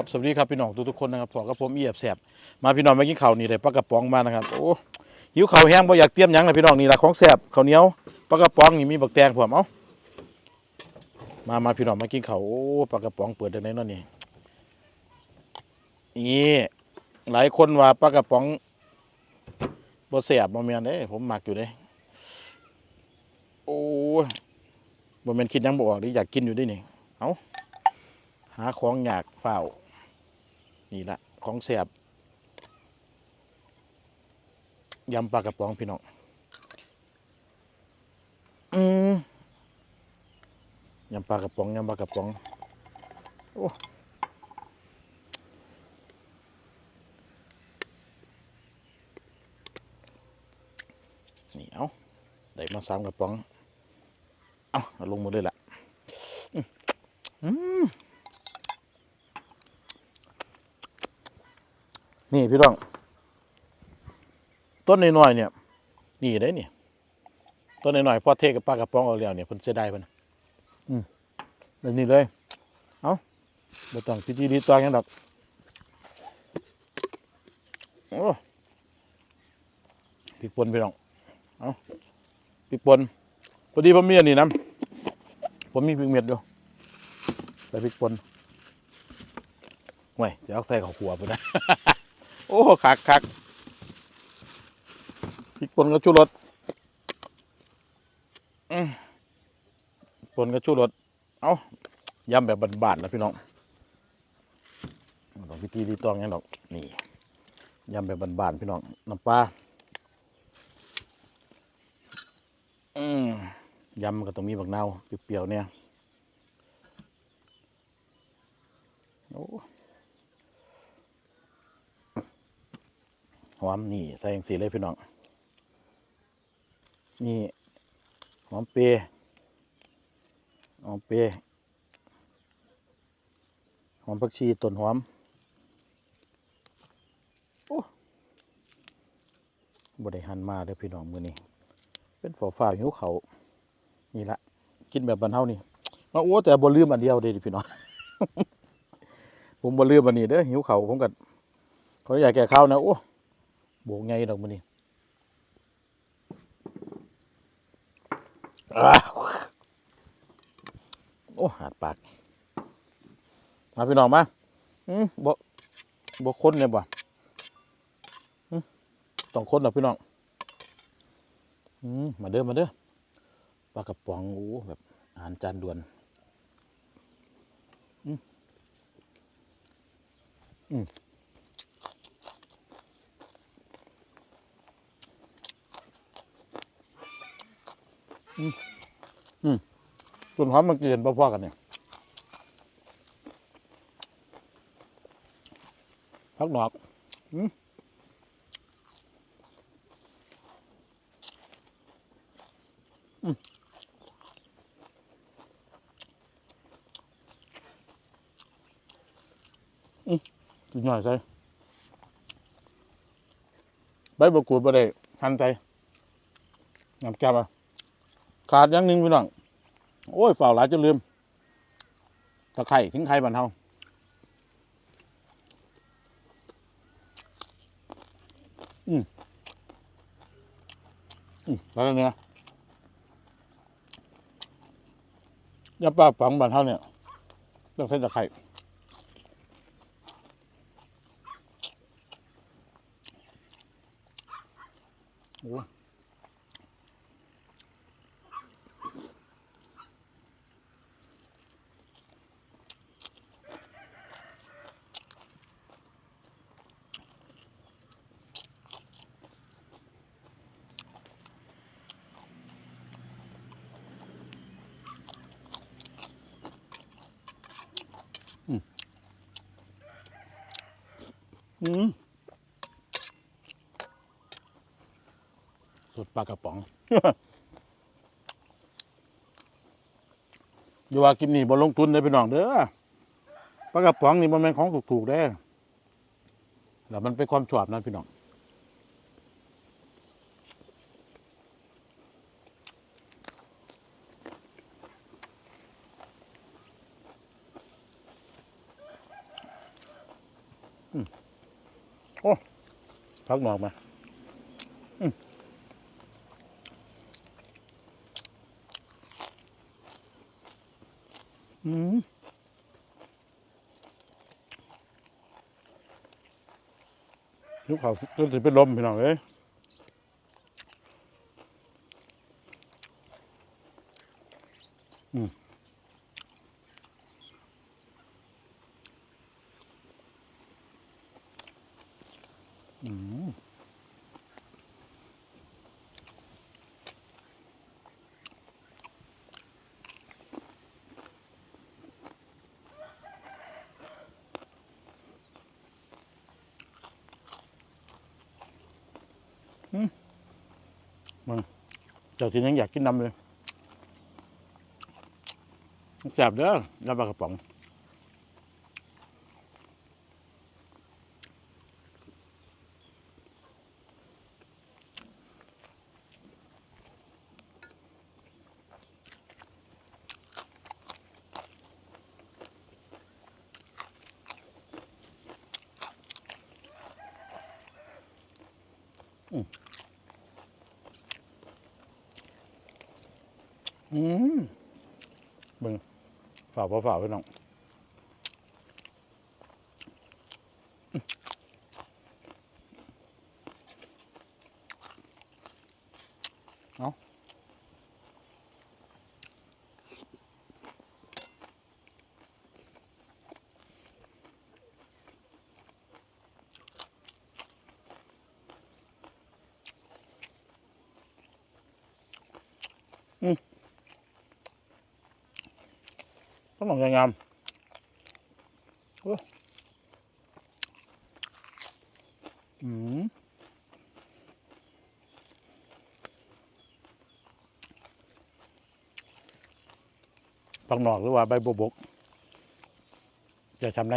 ครับสวัสดีครับพี่น้องทุกๆคนนะครับพอกับผมเอียบแสบมาพี่น้องมากินข้าวนี่เลยปลากระป๋องมานะครับโอ้หิวข้าวแห้งบ่อยากเตรียมยังเลยพี่น้องนี่ละของแสบข้าวเหนียวปลากระป๋องนี่มีบักแตงผมเอามามาพี่น้องมากินข้าวโอ้ปลากระป๋องเปิดได้ไหนนาะนี่นี่หลายคนว่าปลากระป๋องบ่แสบบ่แม่นเด้ผมหมักอยู่เด้โอ้บ่แม่นคิดยังบ่ออกดิอยากกินอยู่เดินี่เอาหาของอยากเฝ้า นี่ละของแสบยำปลากระป๋องพี่น้อง อืมยำปลากระป๋องยำปลากระป๋อง โอ้นี่เอาได้มาสามกระป๋อง เอาเอาลงมือเลยล่ะอืมอืม นี่พี่น้อง ต้นน้อยๆเนี่ย นี่ได้นี่ต้นน้อยๆพอเทกับปลากระป๋องเอาแล้วเนี่ยเพิ่นเสียดายเพิ่นอืมแบบนี้เลย เอาบ่ต้องพิธีรีตองยังดอกโอ้พริกป่นพี่น้อง เอาพริกป่นพอดีผมมีอันนี้นํผมมีพริกเม็ดอยู่ใส่พริกป่นห่วยสิเอาใส่ข้าวขัวพุ่นนะ โอ้คักคักพริกป่นกับชูรสป่นกับชูรสเอายำแบบบานๆนะพี่น้องต้องพิธีรีตองหยังดอกนี่ยำแบบบานๆพี่น้องน้ำปลาอืมยำก็ต้องมีบักนาวเปรี้ยวๆเนี่ยโอ้ หอมนี่ใส่ย่างสีเลยพี่น้องนี่หอมเปร์หอมเปร์หอมผักชีต้นหอมโอ้บได้หันมาเด้อพี่น้องมือนี้เป็นฝาฝ้าหิวเขานี่ละกินแบบบรรเทานี่มาโอ้แต่บ่ลืมอันเดียวเด้อพี่น้องผมบ่ลืมอันนี้เด้อหิวเขาผมก็ขออยากแก่ข้าวนะโอ้ โบกไงดอกมันนี่โอ้หาดปาก มาพี่น้องมาอืมบ่บ่คนเนี่ยบ่ต้องคนหรอกพี่น้องอืมมาเด้อมาเด้อปลากระป๋องโอ้แบบอาหารจานด่วนอืมอืม ส่วนหอมมันเกลียนพอๆกันเนี่ยพักดอกอืมอืมอืมหน่อยใส่ใบบกูดบ่ได้หั่นใส่น้ำแก้วอะ ขาดอย่างหนึ่งพี่น้อง โอ้ยฝ่าหลายจนลืม ตะไคร่ทิ้งไข่บันเทาอืมอืมแล้วเนี่ยยาป้าฝังบันเทาเนี่ยต้องใช้ตะไคร่ สุดปลากระป๋องอย่าว่ากินนี่บนลงทุนได้พี่น้องเด้อปลากระป๋องนี่มันเป็นของถูกๆได้แล้วมันเป็นความชอบนะพี่น้อง โอ้พักหนอกมาอืมอืมยุคเขาจนสิเป็นลมพี่น้องเอ้ย อืมเจ้าที่ยังอยากกินน้ำเลยแซ่บเด้อน้ำปลากระป๋อง อืมเบิ่งฝ่าบ่ฝ่าพี่น้อง ต้องลองามๆโอ้อืมปักหนอกหรือว่าใบบัวบกจะทำใน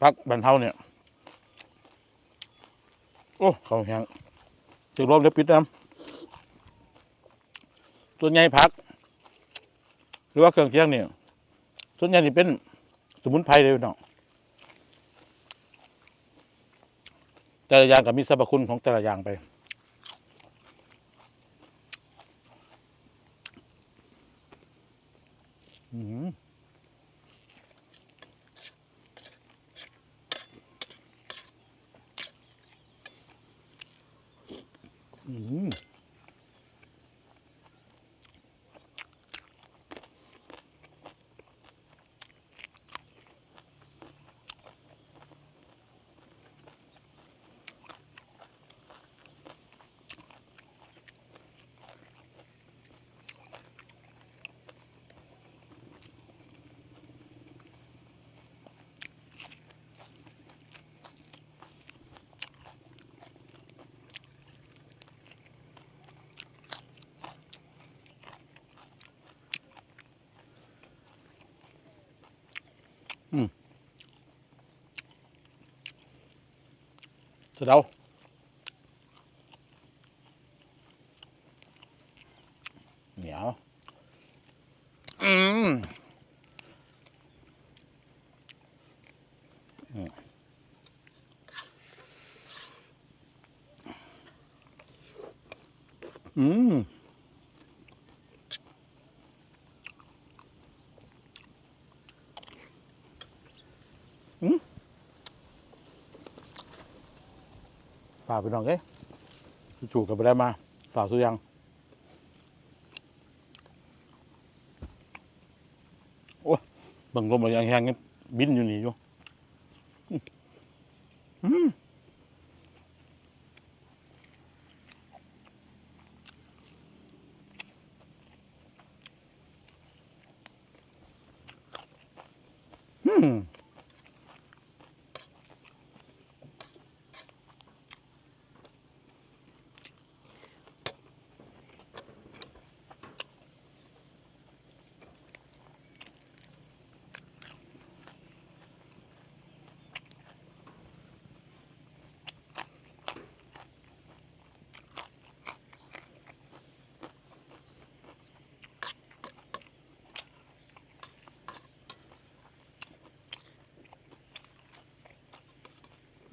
พักบันเทาเนี่ย โอ้เขาแห้งจึงรวมเล็บปิดน้ำส่วนใหญ่พัก หรือว่าเครื่องเคียงเนี่ยส่วนใหญ่นี่เป็นสมุนไพรเลยพี่น้อแต่ละอย่างก็มีสรรพคุณของแต่ละอย่างไป อืมอืม สะเดาเหนียวอืมอืมอืมอืม ฝากไปน้องเอ้ยจู่ๆกับไปได้มาฝากสุยังโอ้ยบิ่งลมอะไรแห้งๆนี่บินอยู่นี่อยู่อืม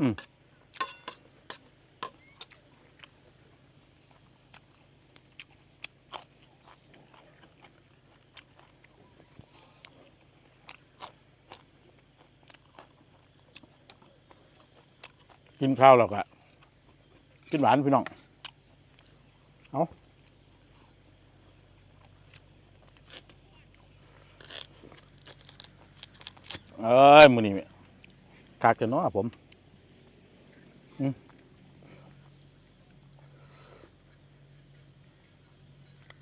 อืมกินข้าวแล้วก็กินหวานพี่น้อง เอาเอ้ยมือนี้คากจะเนาะผม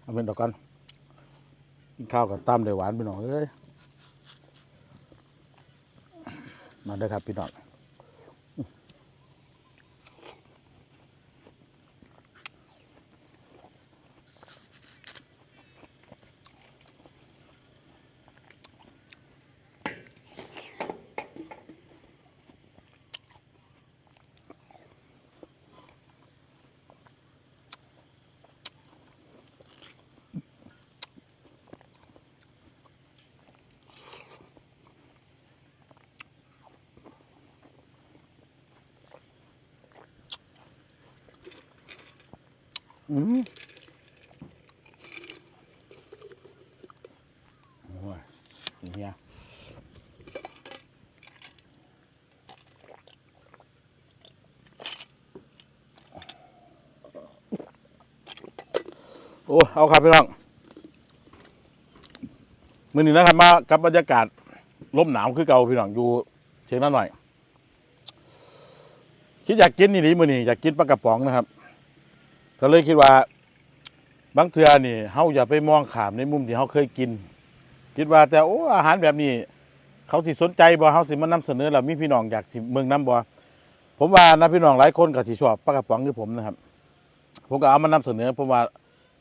เอาเป็นดอกกันกินข้าวกับตามได้หวานพี่น้อยเอ้ยมาได้ครับพี่น้อง อืมโอ้ยเฮียโอ้ เอาครับพี่น้องมือนี้นะครับมากับบรรยากาศลมหนาวคือเก่าพี่น้องอยู่เชียงนาหน่อย คิดอยากกินนี่หลีมือนี้อยากกินปลากระป๋องนะครับ ก็เลยคิดว่าบางเทื่อนี่เฮาอย่าไปมองขามในมุมที่เฮาเคยกิน คิดว่าแต่โอ้อาหารแบบนี้ เขาสิสนใจบ่เฮาสิมานำเสนอแล้วมีพี่น้องอยากสิเมืองนํบ่ผมว่านะพี่น้องหลายคนก็สิชอบปลากระป๋องคือผมนะครับ ผมก็เอามานำเสนอผมว่า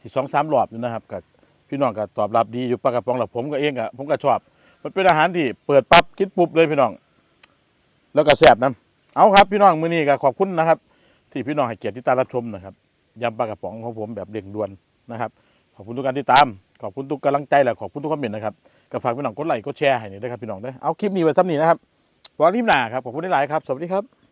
สิสองสามรอบอยู่นะครับกับพี่น้องก็ตอบรับดีอยู่ปลากระป๋องแล้วผมก็เองก็ผมก็ชอบ มันเป็นอาหารที่เปิดปั๊บคิดปุ๊บเลยพี่น้อง แล้วก็แซ่บนํเอาครับ พี่น้องมื้อนี้ก็ขอบคุณนะครับ ที่พี่น้องให้เกียรติที่ตามรับชมนะครับ ยำปลากระป๋องของผมแบบเร่งด่วนนะครับ ขอบคุณทุกการติดตาม ขอบคุณทุกกำลังใจและขอบคุณทุกคอมเมนต์นะครับก็ฝากพี่น้องกดไลค์กดแชร์ให้หน่อยด้วยครับพี่น้องเด้เอาคลิปนี้ไว้ซ้ำนี้นะครับวันที่หน้าครับขอบคุณหลายๆครับ สวัสดีครับ